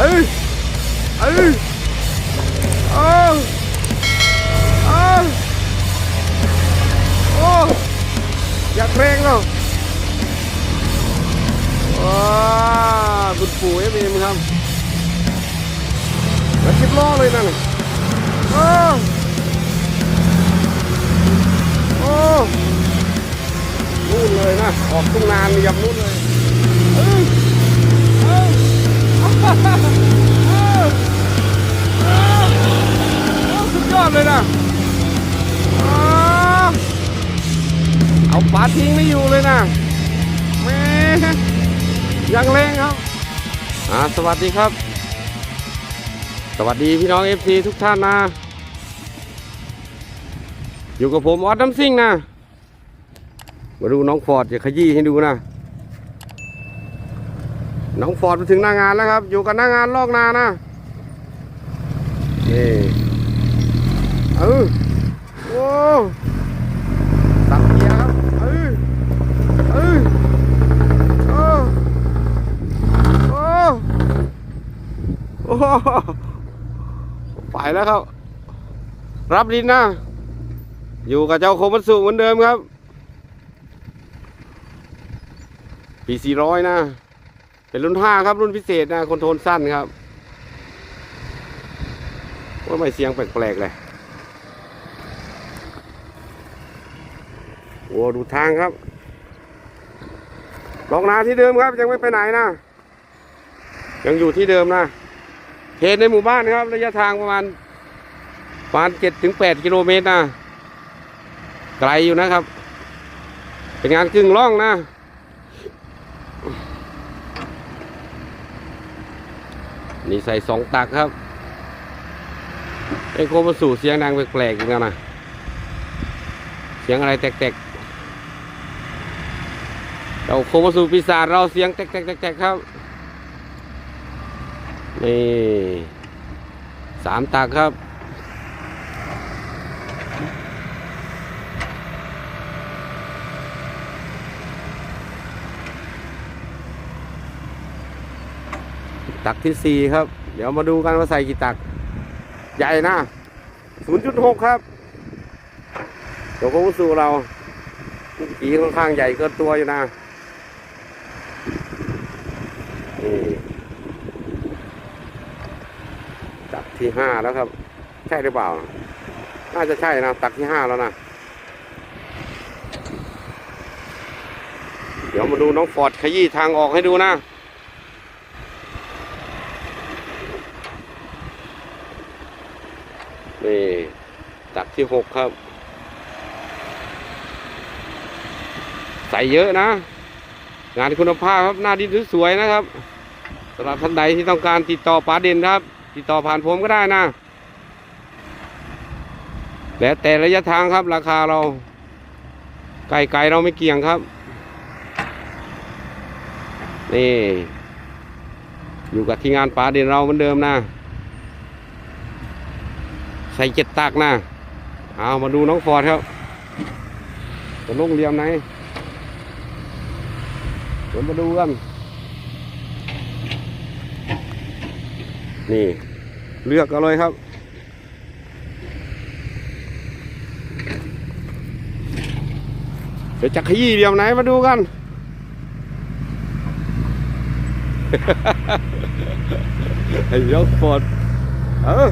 เอ้ยเอ้ยโอ้โอ้โอ้อยากเพลงเนาะว้าคุณปู่เอฟเอ็มครับแล้วชิบล้อเลยนั่นโอ้โอ้นู่นเลยนะ ออกทุ่งนาเรียบนู่นเลย สุดยอดเลยนะอ้าวเอาปลาทิ้งไม่อยู่เลยนะแม่ยังแรงครับอ่าสวัสดีครับ สวัสดีพี่น้องเอฟซีทุกท่านนะ อยู่กับผมออสน้ำซิ่งนะ มาดูน้องฟอร์ดจะขยี้ให้ดูนะ น้องฟอร์ดมาถึงหน้างานแล้วครับ อยู่กับหน้างานลอกนานะนี่เออโอ้สับเกียร์ครับเออเออโอ้โอ้โอ้ไปแล้วครับ รับลิ้นนะ อยู่กับเจ้าโคมัตสุเหมือนเดิมครับปี400นะ เป็นรุ่น5ครับ รุ่นพิเศษนะคอนโทรลสั้นครับว่าไม่เสียงแปลกๆเลยโอ้ดูทางครับลองนาที่เดิมครับ ยังไม่ไปไหนนะ ยังอยู่ที่เดิมนะเขตในหมู่บ้านครับ ระยะทางประมาณประมาณ7ถึง8กิโลเมตรนะไกลอยู่นะครับ เป็นงานกึ่งล่องนะ นี่ใส่สองตักครับไอโคมาสู่เสียงดังแปลกๆอย่างนั้นนะเสียงอะไรแตกๆเราโคมาสู่ปีศาจเราเสียงแตกๆๆๆครับนี่สามตักครับ ตักที่สี่ครับ เดี๋ยวมาดูกันว่าใส่กี่ตัก ใหญ่นะ0.6ครับเดี๋ยวก็สู่เราปีค่อนข้างใหญ่เกินตัวอยู่นะนี่ตักที่ห้าแล้วครับ ใช่หรือเปล่า น่าจะใช่นะ ตักที่ห้าแล้วนะเดี๋ยวมาดูน้องฟอร์ดขยี้ทางออกให้ดูนะ นี่ ที่หกครับ ใส่เยอะนะ งานคุณภาพครับ หน้าดินสวยๆนะครับสำหรับท่านใดที่ต้องการติดต่อป๋าเด่นครับ ติดต่อผ่านผมก็ได้นะ แล้วแต่ระยะทางครับ ราคาเราไกลๆเราไม่เกี่ยงครับ นี่ อยู่กับที่งานป๋าเด่นเราเหมือนเดิมนะ ใส่เจ็ดตักนะ เอามาดูน้องฟอร์ดครับจะลงเรียมไหนเดี๋ยวมาดูกัน นี่ เลือกกันเลยครับ เดี๋ยวจะขยี้เดียวไหนมาดูกัน ไอ้ยกฟอร์ดเออ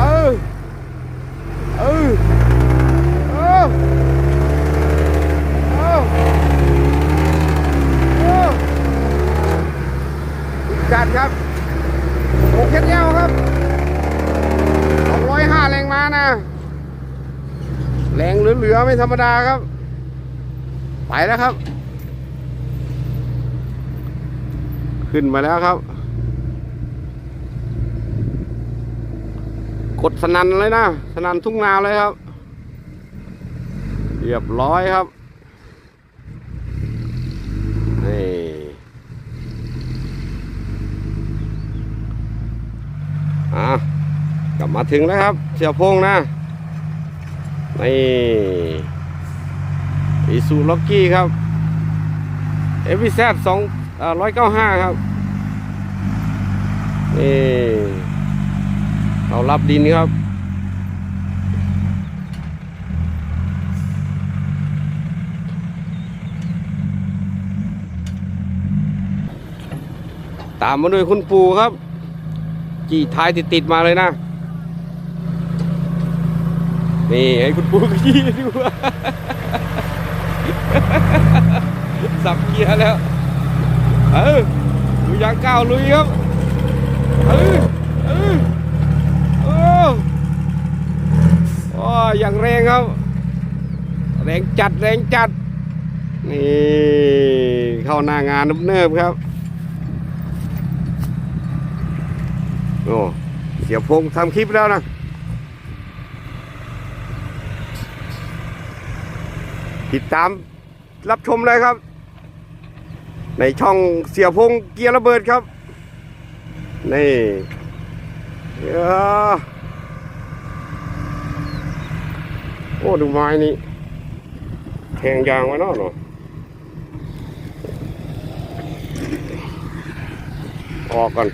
อเออเออเออเออจัดครับโอเคเดียวครับสองร้อยห้าแรงม้านะ แรงเหลือๆ ไม่ธรรมดาครับ ไปแล้วครับ ขึ้นมาแล้วครับ กดสนันเลยนะสนันทุ่งนาเลยครับ เรียบร้อยครับนี่อะกลับมาถึงแล้วครับ เสียพงนะ นี่อีซูล็อกกี้ครับเอฟวีแซดสองร้อยเก้าห้าครับนี่เรารับดินครับตามมาด้วยคุณปู่ครับจีท้ายติดติดมาเลยนะ นี่ให้คุณปู่ขี่ดูสับเกียร์แล้ว เออดูยางก้าวลุยครับ เออเออโอ้โอ้อย่างแรงครับ แรงจัดแรงจัด นี่ เข้าหน้างานเนิบๆครับ โอ้ เสียพงทำคลิปแล้วนะ ติดตามรับชมเลยครับ ในช่องเสียพงเกียร์ระเบิดครับ นี่เอ้อโอ้ดูไม้นี่แทงยางไว้นาะเนาะออกก่อน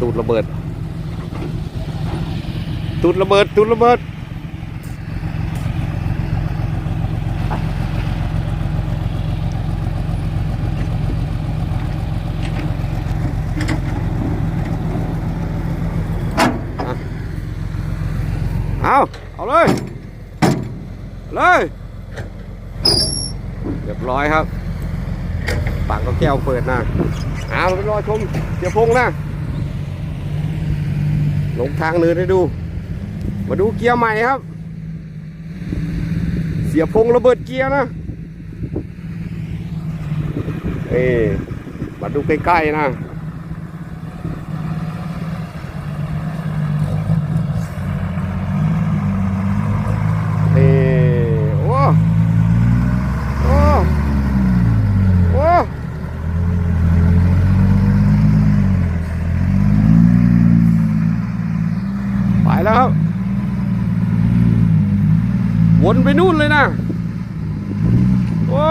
ตูดระเบิด ตูดระเบิด ตูดระเบิด เอาเอาเลย เลย เรียบร้อยครับปากก็แก้วเปิดนะเอาไปรอชมเสียพงนะ ลงทางเนินให้ดู มาดูเกียร์ใหม่ครับ เสียพงระเบิดเกียร์นะเอ๊มาดูใกล้ๆนะ เอ้โอ้โอ้โอ้ ไปแล้วครับ วนไปนู่นเลยนะ โอ้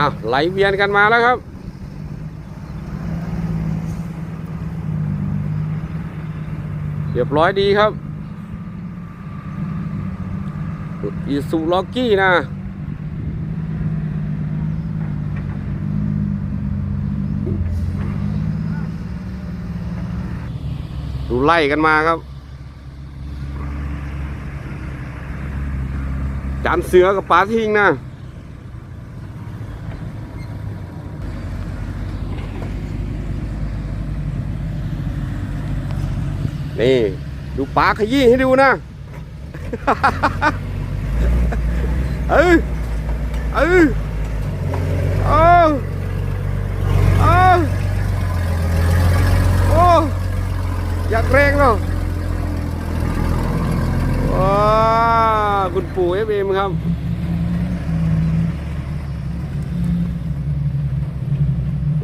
อ้าวไหลเวียนกันมาแล้วครับ เรียบร้อยดีครับอีซูล็อกกี้นะดูไล่กันมาครับ จานเสือกับปลาทิ้งนะ นี่ ดูปลาขยี้ให้ดูนะเออเออเอาเอาโอ้อยากแรงเนาะว้าคุณปู่เอฟเอ็มครับ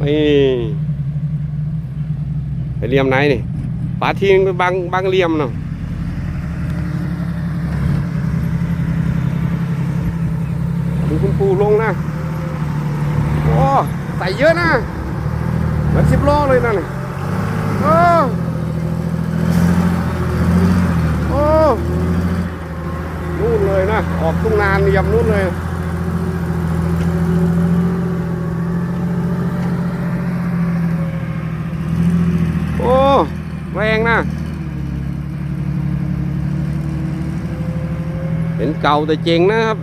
นี่ไปเรียมไหนนี่ ปลาทิ้งบังบังเรียมเนาะดูคุณปู่ลงนะ โอ้ใส่เยอะนะเหมือนสิบล้อเลยนะนี่โอ้โอ้นู่นเลยนะ ออกทุ่งนานเยำนู่นเลย โอ้ แรงนะ เก่าแต่เจ๋งนะครับ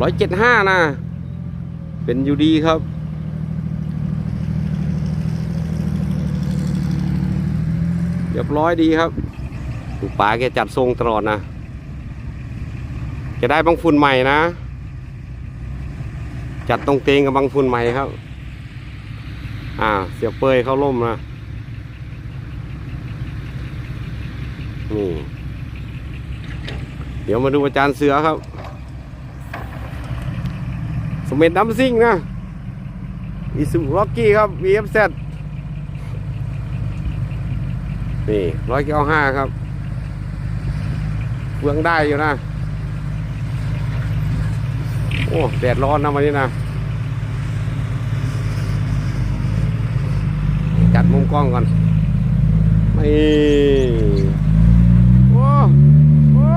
ร้อยเจ็ดห้านะ เป็นอยู่ดีครับ เรียบร้อยดีครับดูป๋าแกจัดทรงตลอดนะ จะได้บังฝุ่นใหม่นะ จัดตรงเตงกับบังฝุ่นใหม่ครับ อ่า เสียเปยเข้าร่มนะ นี่ เดี๋ยวมาดูอาจารย์เสือครับ สมเด็จน้ำซิ่งนะอิสุล็อกกี้ครับ VFZ นี่ร้อยเก้าห้าครับเฟืองได้อยู่นะ โอ้ แดดร้อนนะวันนี้นะ จัดมุมกล้องก่อนนี่โอ้โอ้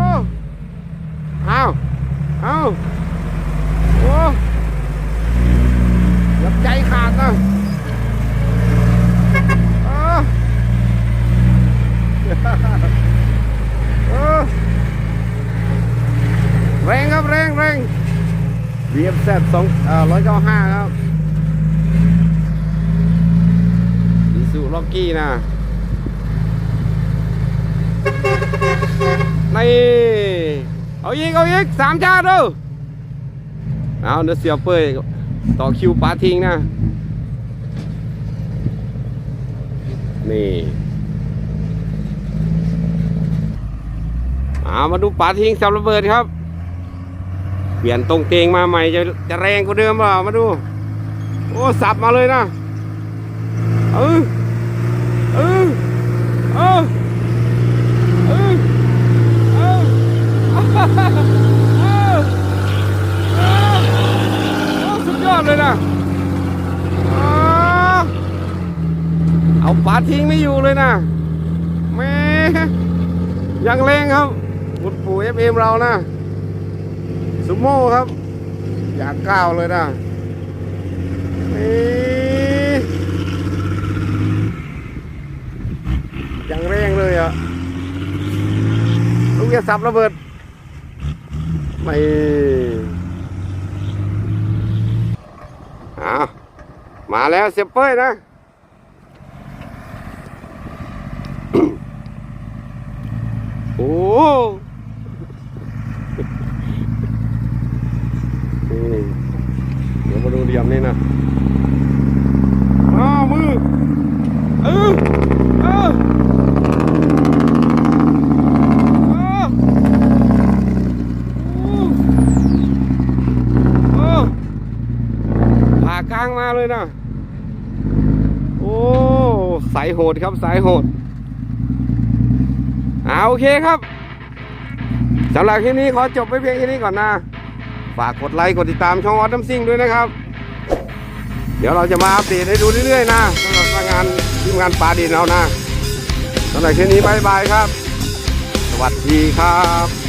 เอา เอาโอ้ยับใจขาดนะเออเออแรงครับแรงแรง BFZ สองเอ่อร้อยเก้าห้าครับอีซูล็อกกี้นะในี่ เอาอีกเอาอีกสามชาติดูเอาเดี๋ยวเสียเป้ยต่อคิวปลาทิ้งนะ นี่เอามาดูปลาทิ้งสับระเบิดครับ เปลี่ยนตรงเตงมาใหม่จะจะแรงกว่าเดิมเปล่ามาดู โอ้สับมาเลยนะเออเออเออเออ สุดยอดเลยนะเอาปลาทิ้งไม่อยู่เลยนะแม่ยังแรงครับบุดปู่เอฟเอ็มเรานะสุโม่ครับ อยากก้าวเลยนะย่างแรงเลยอะลูกจะสับระเบิด ไม่เอามาแล้วเสียเป้ยนะ โอ้ นี่เดี๋ยวมาดูเหลี่ยมนี่นะอ้าวมือเออเออเออโอ้ผ่ากลางมาเลยนะโอ้สายโหดครับสายโหดอ่าโอเคครับสำหรับคลิปนี้ขอจบไปเพียงแค่นี้ก่อนนะ ฝากกดไลค์กดติดตามช่องออดน้ำซิ่งด้วยนะครับ เดี๋ยวเราจะมาอัปเดตให้ดูเรื่อยๆนะสำหรับงานทีมงานปลาดินเรานะสำหรับคืนนี้บายบายครับ สวัสดีครับ